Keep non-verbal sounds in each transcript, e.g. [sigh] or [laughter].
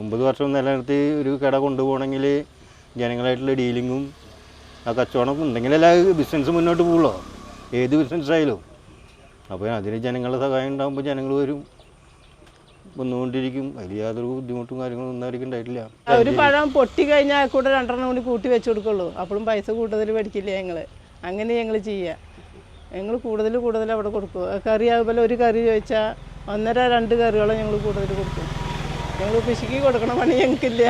ഒമ്പത് വർഷം നിലനിർത്തി ഒരു കട കൊണ്ടുപോകണമെങ്കിൽ ജനങ്ങളായിട്ടുള്ള ഡീലിങ്ങും ആ കച്ചവടം ഉണ്ടെങ്കിലല്ല ബിസിനസ് മുന്നോട്ട് പോകുള്ളൂ ഏത് ബിസിനസ് ആയാലും. അപ്പോൾ അതിന് ജനങ്ങളുടെ സഹായം ഉണ്ടാകുമ്പോൾ ജനങ്ങൾ വരും. വന്നുകൊണ്ടിരിക്കും. അതിൽ യാതൊരു ബുദ്ധിമുട്ടും കാര്യങ്ങളും ഒന്നും ആയിരിക്കും ഉണ്ടായിട്ടില്ല. ഒരു പഴം പൊട്ടി കഴിഞ്ഞാൽ കൂടെ രണ്ടെണ്ണം കൂടി കൂട്ടി വെച്ച് കൊടുക്കുള്ളൂ. അപ്പോഴും പൈസ കൂടുതൽ മേടിക്കില്ല ഞങ്ങൾ അങ്ങനെ ഞങ്ങൾ ചെയ്യുക ഞങ്ങൾ കൂടുതൽ കൂടുതൽ അവിടെ കൊടുക്കും. കറി അതുപോലെ ഒരു കറി ചോദിച്ചാൽ ഒന്നര രണ്ട് കറികളും ഞങ്ങൾ കൂടുതൽ കൊടുക്കും. ഞങ്ങൾ പിശുക്കി കൊടുക്കണ പണി ഞങ്ങൾക്കില്ല.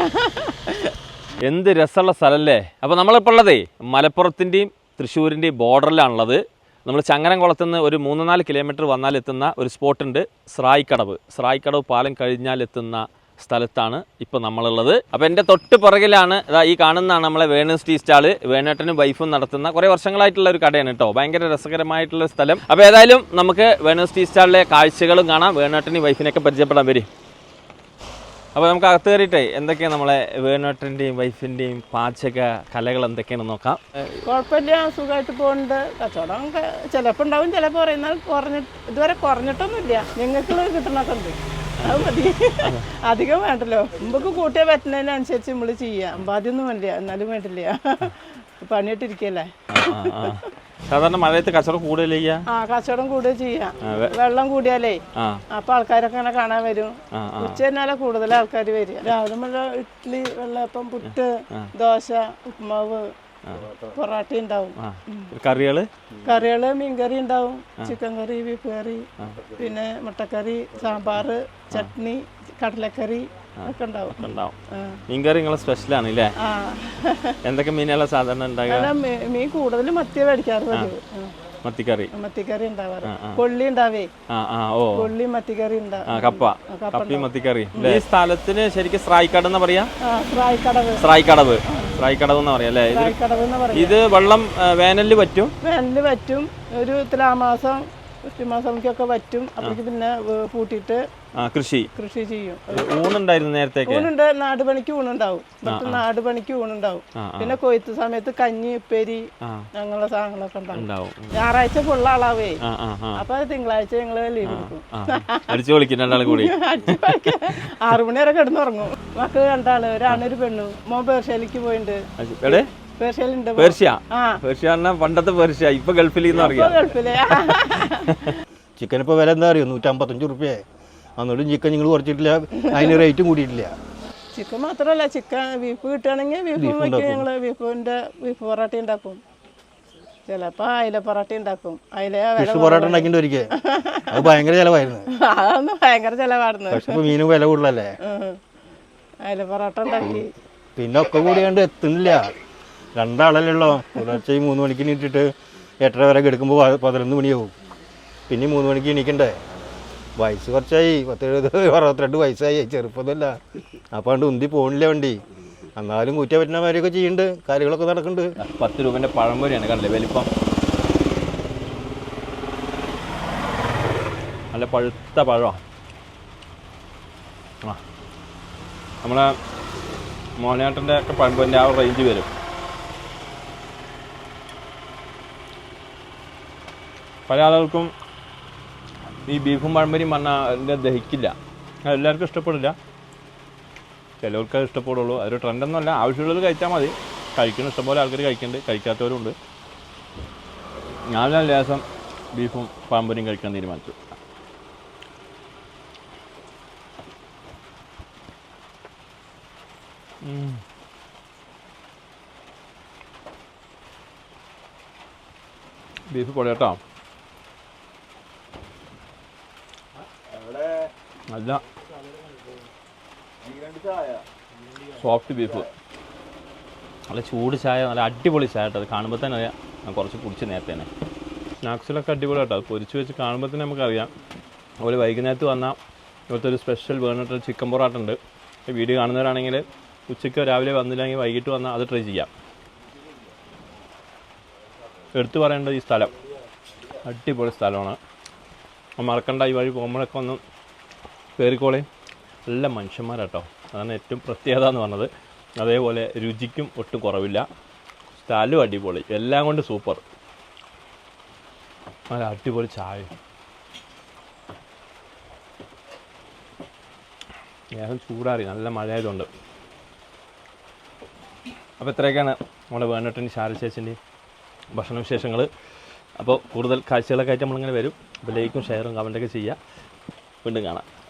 എന്ത് രസമുള്ള സ്ഥലമല്ലേ? അപ്പോൾ നമ്മളിപ്പോൾ ഉള്ളതേ മലപ്പുറത്തിന്റെയും തൃശ്ശൂരിന്റെയും ബോർഡറിലാണുള്ളത്. നമ്മൾ ചങ്ങരംകുളത്ത് നിന്ന് ഒരു മൂന്ന് നാല് കിലോമീറ്റർ വന്നാൽ എത്തുന്ന ഒരു സ്പോട്ടുണ്ട് സ്രായിക്കടവ്. സ്രായിക്കടവ് പാലം കഴിഞ്ഞാൽ എത്തുന്ന സ്ഥലത്താണ് ഇപ്പോൾ നമ്മളുള്ളത്. അപ്പോൾ എന്റെ തൊട്ട് പുറകിലാണ് ഇതാ ഈ കാണുന്നതാണ് നമ്മളെ വേണൂസ് ടീ സ്റ്റാൾ. വേണേട്ടനും വൈഫും നടത്തുന്ന കുറേ വർഷങ്ങളായിട്ടുള്ള ഒരു കടയാണ് കേട്ടോ. ഭയങ്കര രസകരമായിട്ടുള്ള സ്ഥലം. അപ്പോൾ ഏതായാലും നമുക്ക് വേണൂസ് ടീ സ്റ്റാളിലെ കാഴ്ചകളും കാണാം. വേണേട്ടനും വൈഫിനെയൊക്കെ പരിചയപ്പെടാൻ വരും. അപ്പോൾ നമുക്ക് അകത്ത് കയറിയിട്ടേ എന്തൊക്കെയാണ് നമ്മളെ വേണോട്ടന്റെയും വൈഫിന്റെയും പാചക കലകൾ എന്തൊക്കെയാണെന്ന് നോക്കാം. കുഴപ്പമില്ല സുഖമായിട്ട് പോകുന്നുണ്ട് കച്ചവടം ചിലപ്പോൾ ഉണ്ടാവും ചിലപ്പോൾ പറയുന്നത് കുറഞ്ഞ ഇതുവരെ കുറഞ്ഞിട്ടൊന്നുമില്ല. ഞങ്ങൾക്ക് കിട്ടണൊക്കെ ഉണ്ട്. അത് മതി. അധികം വേണ്ടല്ലോ. മുമ്പക്ക് കൂട്ടിയാൽ പറ്റുന്നതിനനുസരിച്ച് നമ്മൾ ചെയ്യാം. അമ്പാദ്യമൊന്നും വേണ്ടില്ല. എന്നാലും വേണ്ടില്ല. പണിയിട്ടിരിക്കല്ലേ. സാധാരണ മഴയത്ത് കച്ചവടം കൂടുതൽ ചെയ്യുക ആ കച്ചവടം കൂടുതൽ ചെയ്യാം. വെള്ളം കൂടിയാലേ അപ്പൊ ആൾക്കാരൊക്കെ അങ്ങനെ കാണാൻ വരും. ഉച്ച കഴിഞ്ഞാലേ കൂടുതൽ ആൾക്കാർ വരിക. രാവിലെ മുതൽ ഇഡ്ഡലി വെള്ളപ്പം പുട്ട് ദോശ ഉപ്മാവ് പൊറാട്ട ഉണ്ടാവും കറികൾ? കറികൾ മീൻകറി ഉണ്ടാവും ചിക്കൻ കറി ബീഫ് കറി പിന്നെ മുട്ടക്കറി സാമ്പാറ് ചട്നി കടലക്കറി ഒക്കെ ഉണ്ടാവും ഉണ്ടാവും. മീൻകറി നിങ്ങളെ സ്പെഷ്യലാണ് അല്ലേ എന്തൊക്കെ മീനുകളാണ് സാധാരണ ഉണ്ടാകുക മീൻ കൂടുതലും മത്തി മേടിക്കാറ് പതിവ്. മത്തിക്കറി. മത്തിക്കറി ഉണ്ടാവാറ്. കൊള്ളി ഉണ്ടാവേ. കൊള്ളി മത്തിക്കറി കപ്പ. കപ്പി മത്തിക്കറി. ഈ സ്ഥലത്തിന് ശരിക്കും സ്രായിക്കട എന്ന് പറയാ? ആ ഫ്രായിക്കടവ് സ്രായിക്കടവ്. സ്രായിക്കടവ് എന്ന് പറയാ അല്ലേ? ഇത് വെള്ളം വേനലിൽ പറ്റും? വേനലിൽ പറ്റും. ഒരു തുലാമാസം വൃഷ്ടിമാസമൊക്കെ പറ്റും. അപ്പോഴേക്ക് പിന്നെ പൂട്ടിയിട്ട് കൃഷി. കൃഷി ചെയ്യും. ഊണുണ്ടായിരുന്നു നേരത്തെ ഊണുണ്ട്. നാട് പണിക്ക് ഊണുണ്ടാവും. മറ്റു നാട് പണിക്ക് ഊണുണ്ടാവും. പിന്നെ കൊയ്ത്ത് സമയത്ത് കഞ്ഞി ഉപ്പേരി. അങ്ങനെയുള്ള സാധനങ്ങളൊക്കെ ഉണ്ടാവും. ഞായറാഴ്ച ഫുള്ള ആളാവേ. അപ്പൊ തിങ്കളാഴ്ച ഞങ്ങൾ ലീവ് എടുക്കും. അടിച്ചു പൊളിക്കും രണ്ടാളും കൂടി. [laughs] അടിച്ച് ആറ് മണി വരെ കിടന്നുറങ്ങും. മക്കൾ രണ്ടാൾ ഒരാണൊരു പെണ്ണു. മോൻ പേർഷ്യയിലേക്ക് മോൻ. പേർഷ്യ? പേർഷ്യ പറഞ്ഞാൽ പണ്ടത്തെ പേർഷ്യ ഇപ്പൊ ഗൾഫിൽ അറിയാം. ചിക്കൻ [laughs] ഇപ്പൊ വില എന്താ അറിയോ? നൂറ്റമ്പത്തഞ്ച് റുപ്യയെ. എന്നിട്ടും ചിക്കൻ നിങ്ങൾ കുറച്ചിട്ടില്ല അതിന് റേറ്റും കൂടിയിട്ടില്ല. ചിക്കൻ മാത്രമല്ല ചിക്കൻ ബീഫ് കിട്ടുകയാണെങ്കിൽ ബീഫ് വയ്ക്കും ഞങ്ങൾ ബീഫിന്റെ ബീഫ് പൊറോട്ട ഉണ്ടാക്കും. ചിലപ്പോ അയില പൊറോട്ട ഉണ്ടാക്കും. അയില ഫിഷ് പൊറോട്ട ഒരിക്കൽ അത് ഭയങ്കര ചിലവായിരുന്നു. [laughs] അതൊന്നും ഭയങ്കര ചിലവായിരുന്നു. പക്ഷെ മീനും വില കൂടുതലല്ലേ. അയില പൊറോട്ട ഉണ്ടാക്കി. പിന്നെ ഒക്കെ കൂടി കണ്ട് എത്തുന്നില്ല. രണ്ടാളല്ലേ പുലർച്ചെ മൂന്ന് മണിക്ക് നീട്ടിട്ട് എട്ടര വരെ കെടുക്കുമ്പോൾ പതിനൊന്ന് മണിയാവും. പിന്നെ മൂന്ന് മണിക്ക് എണീക്കണ്ടേ? വയസ്സ് കുറച്ചായി. പത്ത് എഴുപത് അറുപത്തിരണ്ട് വയസ്സായി. ചെറുപ്പമൊന്നുമല്ല. അപ്പോൾ അതുകൊണ്ട് ഉന്തി പോണില്ല വണ്ടി? എന്നാലും കുറ്റ പറ്റുന്ന മാതിരിയൊക്കെ ചെയ്യുന്നുണ്ട് കാര്യങ്ങളൊക്കെ നടക്കുന്നുണ്ട് പത്ത് രൂപന്റെ പഴംപൊരിയാണ് കണ്ടില്ലേ വലിപ്പം. നല്ല പഴുത്ത പഴമാണ് നമ്മളെ മോനാട്ടന്റെ ഒക്കെ പഴംപൊരിന്റെ ആ റേഞ്ച് വരും. പല ആളുകൾക്കും ഈ ബീഫും പഴംപരിയും പറഞ്ഞാൽ ദഹിക്കില്ല. എല്ലാവർക്കും ഇഷ്ടപ്പെടില്ല. ചിലവർക്ക് അത് ഇഷ്ടപ്പെടുള്ളൂ. അതൊരു ട്രെൻഡൊന്നുമല്ല. ആവശ്യമുള്ളത് കഴിച്ചാൽ മതി. കഴിക്കുന്ന ഇഷ്ടംപോലെ ആൾക്കാർ കഴിക്കുന്നുണ്ട് കഴിക്കാത്തവരുണ്ട്. ഞാൻ ലേസം ബീഫും പാമ്പരിയും കഴിക്കാൻ തീരുമാനിച്ചു. ബീഫ് പൊളിയട്ടോ അല്ല. സോഫ്റ്റ് ബീഫ് നല്ല ചൂട് ചായ നല്ല അടിപൊളി ചായ കേട്ടോ. അത് കാണുമ്പോൾ തന്നെ അറിയാം. ഞാൻ കുറച്ച് കുടിച്ച് നേരത്തെ തന്നെ സ്നാക്സിലൊക്കെ അടിപൊളി കേട്ടോ. അത് പൊരിച്ച് വെച്ച് കാണുമ്പോൾ തന്നെ നമുക്കറിയാം. അതുപോലെ വൈകുന്നേരത്ത് വന്നാൽ ഇവിടുത്തെ ഒരു സ്പെഷ്യൽ വേണിട്ട് ചിക്കൻ പൊറാട്ട ഉണ്ട്. വീഡിയോ കാണുന്നവരാണെങ്കിൽ ഉച്ചയ്ക്ക് രാവിലെ വന്നില്ലെങ്കിൽ വൈകിട്ട് വന്നാൽ അത് ട്രൈ ചെയ്യാം. എടുത്തു പറയേണ്ടത് ഈ സ്ഥലം. അടിപൊളി സ്ഥലമാണ്. മറക്കണ്ട ഈ വഴി പോകുമ്പോഴൊക്കെ ഒന്ന് കയറിക്കോളെ നല്ല മനുഷ്യന്മാരാട്ടോ. അതാണ് ഏറ്റവും പ്രത്യേകത എന്ന് പറഞ്ഞത്. അതേപോലെ രുചിക്കും ഒട്ടും കുറവില്ല. സ്ഥലവും അടിപൊളി. എല്ലാം കൊണ്ട് സൂപ്പർ. നല്ല അടിപൊളി ചായ ഏകദേശം ചൂടാറി. നല്ല മഴ ആയതുകൊണ്ട് അപ്പോൾ ഇത്രയൊക്കെയാണ് നമ്മുടെ വേണിട്ടിന്റെ ശാരശേഷിന്റെയും ഭക്ഷണ വിശേഷങ്ങൾ അപ്പോൾ കൂടുതൽ കാഴ്ചകളൊക്കെ ആയിട്ട് നമ്മളിങ്ങനെ വരും. അപ്പോൾ ലൈക്കും ഷെയറും കമന്റൊക്കെ ചെയ്യുക. വീണ്ടും കാണാം.